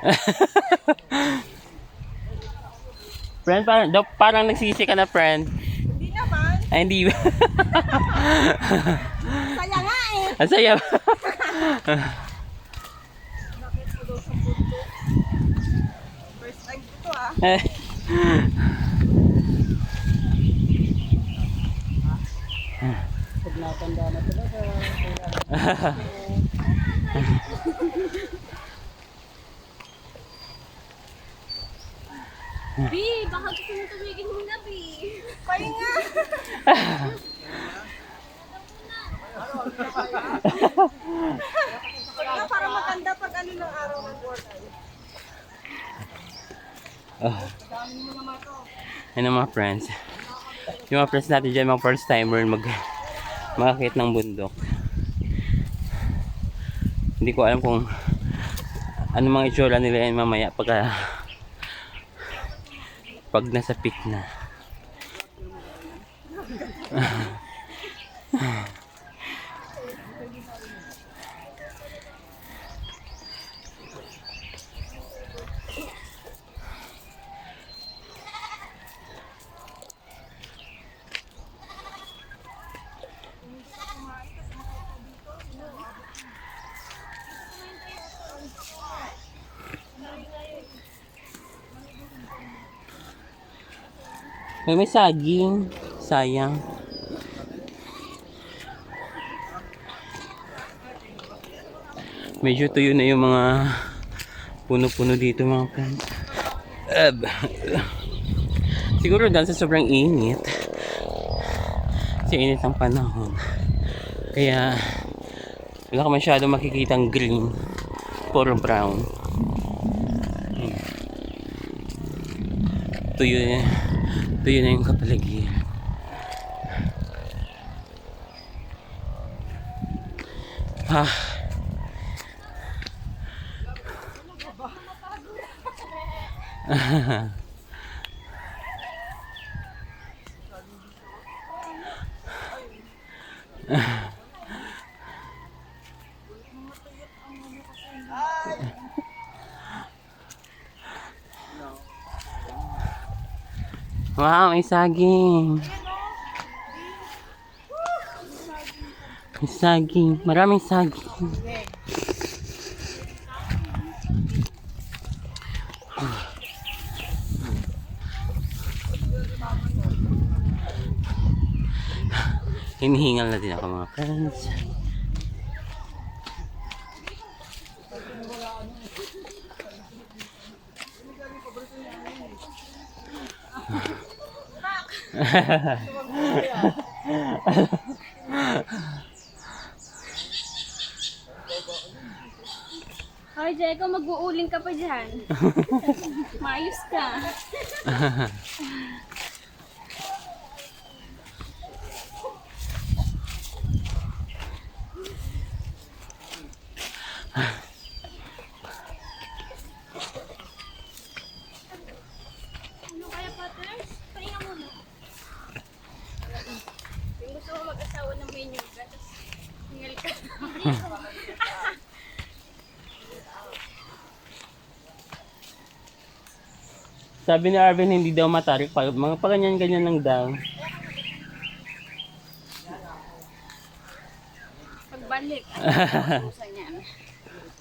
friend, parang, daw, parang nagsisi ka na, friend. Hindi naman. Ay, hindi ba? Saya nga eh. Ang saya. First time ko to ah. Eh. Pag natanda na talaga. B, baka gusto mo tumigil muna, B. Pahinga. Pahinga para maganda pag ano ng araw ng work. Oh. Ano mga friends? Yung mga friends natin dyan, mga first timer, mag makakit ng bundok. Hindi ko alam kung ano mga itsura nila yan mamaya pagka pag nasa peak na. May may saging. Sayang. Medyo tuyo na yung mga puno-puno dito mga friends. Eb. Siguro dahil sa sobrang init. Kasi init ang panahon. Kaya wala ka masyado makikitang green. Puro brown. Tuyo na. Tuyo na yung kapaligiran. Ah. Wow, may saging. May saging. Maraming saging. Hinihingal na din ako mga friends. Ay, Jeko, mag-uuling ka pa dyan. Maayos ka. Ano kaya, Patters? Pahinga muna. Yung gusto mo mag-asawa ng menu, tapos hingal ka. Sabi ni Arvin hindi daw matarik pa. Mga paganyan-ganyan lang daw. Pagbalik.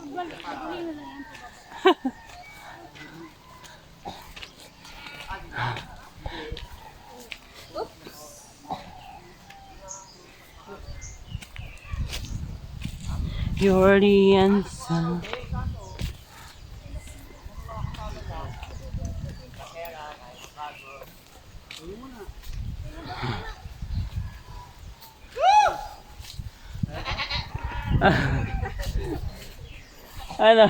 Pagbalik. Lang. You're the answer. Ano?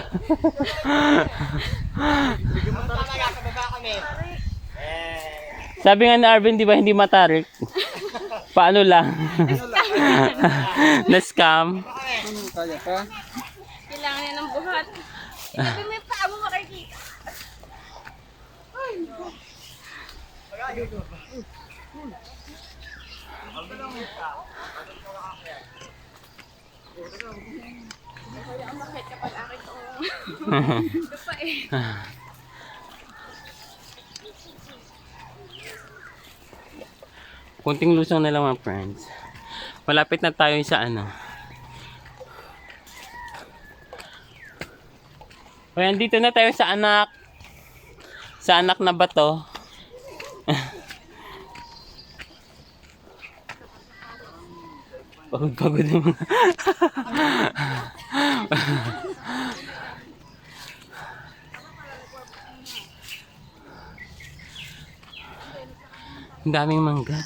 Sabi nga ni Arvin, di ba hindi matarik? Paano lang? Na-scam? Kailangan niya ng buhat. Itabi mo yung paa mo makikita. Kunting lusong na lang mga friends. Malapit na tayo sa ano. O yan, dito na tayo sa anak. Sa anak na bato. Pagod-pagod yung mga. Ang daming mangga.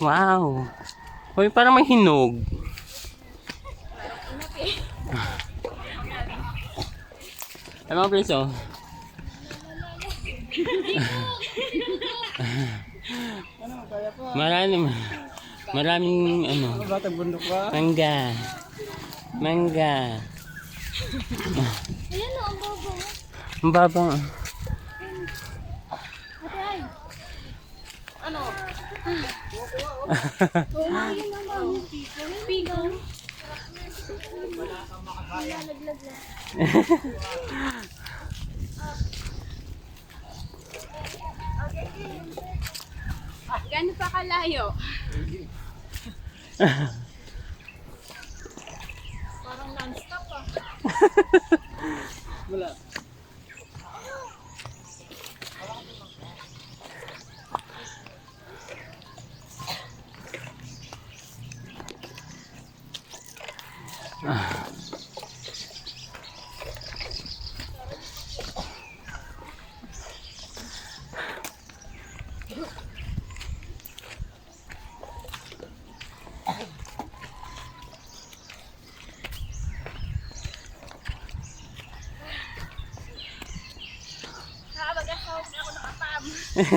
Wow. Uy, parang may hinog. Ay, mga friends, oh. Ano, kaya pa. Maraming, maraming, ano, Ano, batang bundok ba? mangga. Mangga. Ayan o, ang bobo. Ang babang. Ano? Oo nga, yun ang mami. Pigo. Nalaglag lang. Kalayo? Parang non-stop ah. Wala. Nakabag-asawag na ako nakapam. Kaya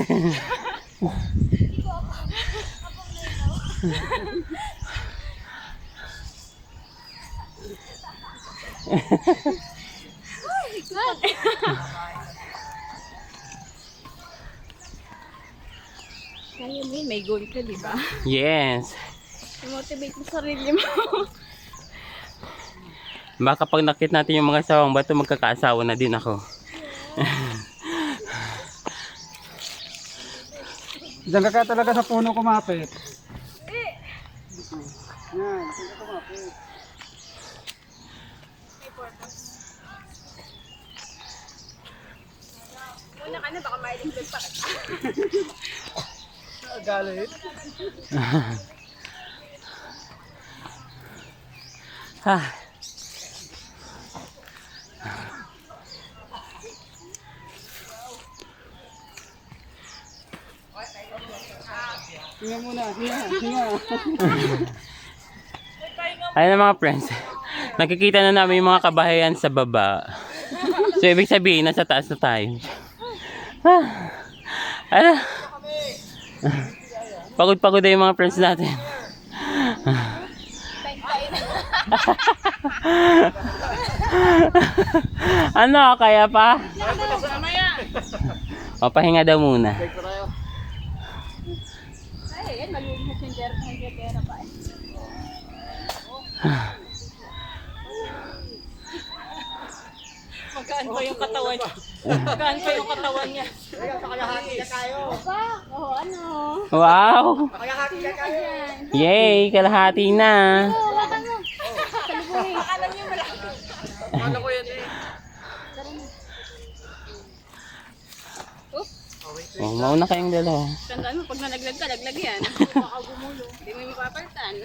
mo may goal ka, di ba? Yes. I-motivate mo sarili mo. Baka pag nakit natin yung mga sawang bato, magkakaasawa na din ako. Diyan ka kaya talaga sa puno kumapit. Yan, diyan ka kumapit. Muna ka na, baka mailaglag pa kita. Galit. Ah, Hinga muna, hinga, hinga. ayun na mga friends. Nakikita na namin yung mga kabahayan sa baba. So, ibig sabihin, nasa taas na tayo. Ah, ano? Pagod-pagod na yung mga friends natin. ano, kaya pa? O, pahinga daw muna. Magaan pa yung katawan niya. Magaan pa yung katawan niya. Pa, oh, ano? Wow! Sino ka dyan? Yay! Kalahati na! Oh. Alam niyo malaki. Akala ko yan eh. Oh, mauna kayong dalawa. Tandaan mo, pag nalaglag ka, laglag yan. Baka gumulo. Hindi mo yung papalitan.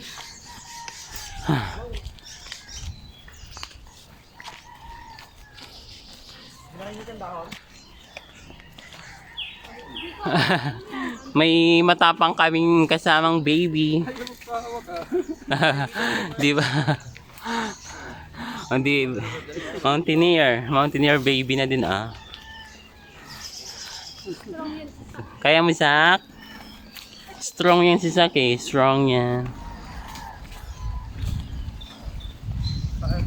May matapang kaming kasamang baby. Di ba? Hindi. Mountaineer. Mountaineer baby na din ah. Kaya mo, Sak? Strong yan si Sak eh. Strong yan.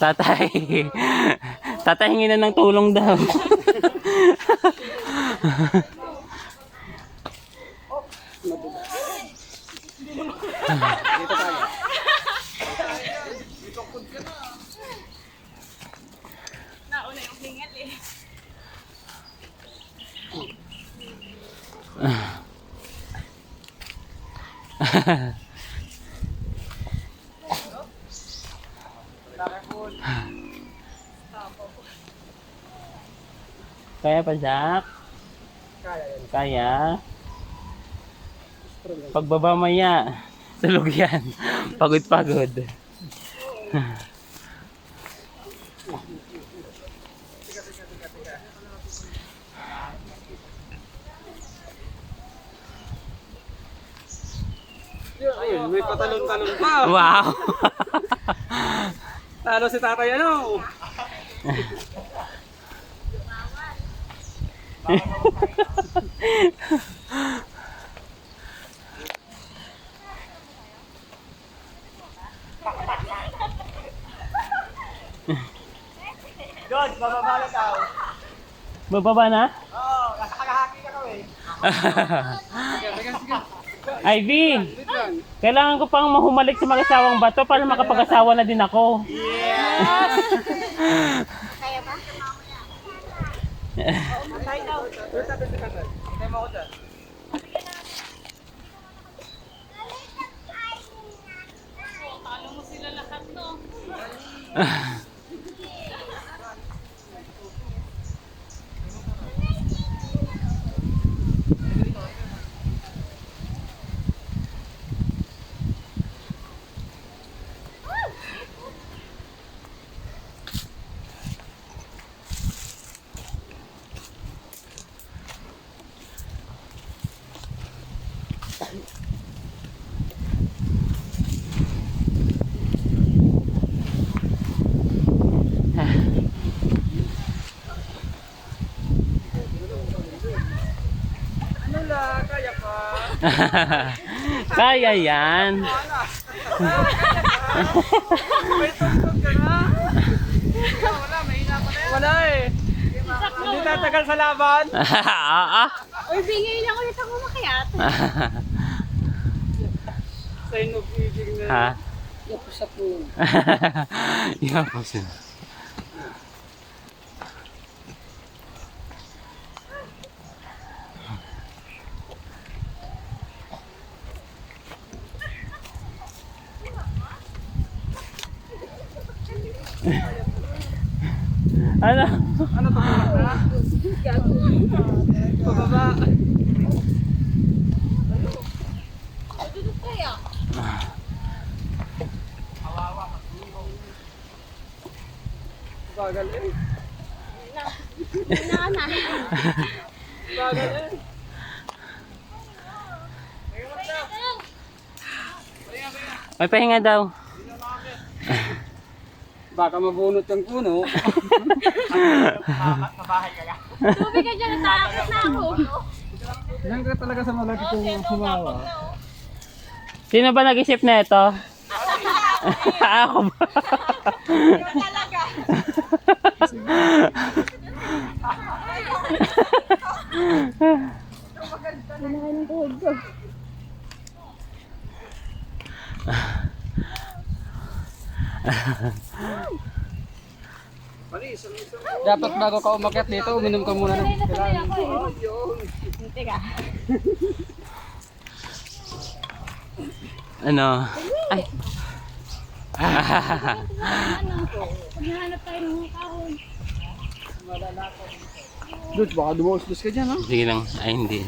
Tatay. Tatay hingi na ng tulong daw. Dito tayo. Nauna yung hingal eh. Kaya pa, Jack? Kaya. Kaya? Pagbaba maya, tulog yan. Pagod-pagod. Ayun, may patalon-talon pa. Wow! Talo si tatay ano. George, bababa na daw. Bababa na? Oo, nasa kalahati ka kami. Ivy! Kailangan ko pang mahumalik sa mag-asawang bato para makapag-asawa na din ako. Wait, tatay si tatay. Hintay mo ako dyan. Talo mo sila lahat no. Ano la, kaya pa. Kaya yan. Na. Wala, na eh. Hindi tatagal sa laban. Ah, ah. Uy, bingay lang ulit ako makiat. Sign of na. ha? Yapo sa pool. Yan po ano? Ano to? Pababa. Bagal eh. Na na. Bagal eh. May pahinga daw. Baka mabunot yung puno. Tubig ka dyan, natakot na ako. Yan ka talaga sa malaki kong humawa. Sino ba nag-isip na ito? Ako ba? Talaga. Dapat bago ka umakyat dito, uminom ka muna ng kailangan. Teka. ano? Ay. Paghahanap tayo ng kahon. Dude, baka dumausdos ka dyan, ha? Sige lang. Ay, hindi.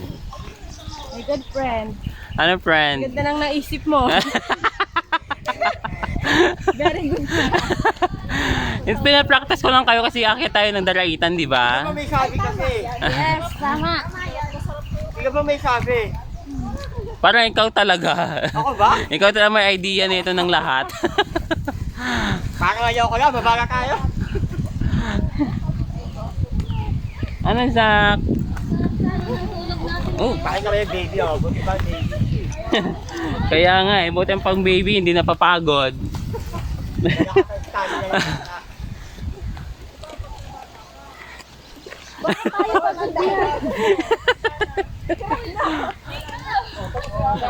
My good friend. Ano, friend? Ganda nang naisip mo. Very good. It's pinapractice ko lang kayo kasi akit tayo ng daraitan, di ba? may sabi kasi. Yes, tama. Hindi ka ba may sabi? Parang ikaw talaga. Ako ba? ikaw talaga may idea nito ng lahat. Parang ayaw ko lang, babaga tayo. ano, Zach? Oh, Parang kami yung baby ako. Buti ba baby? kaya nga eh, buti ang pang baby, hindi napapagod. Baka tayo pa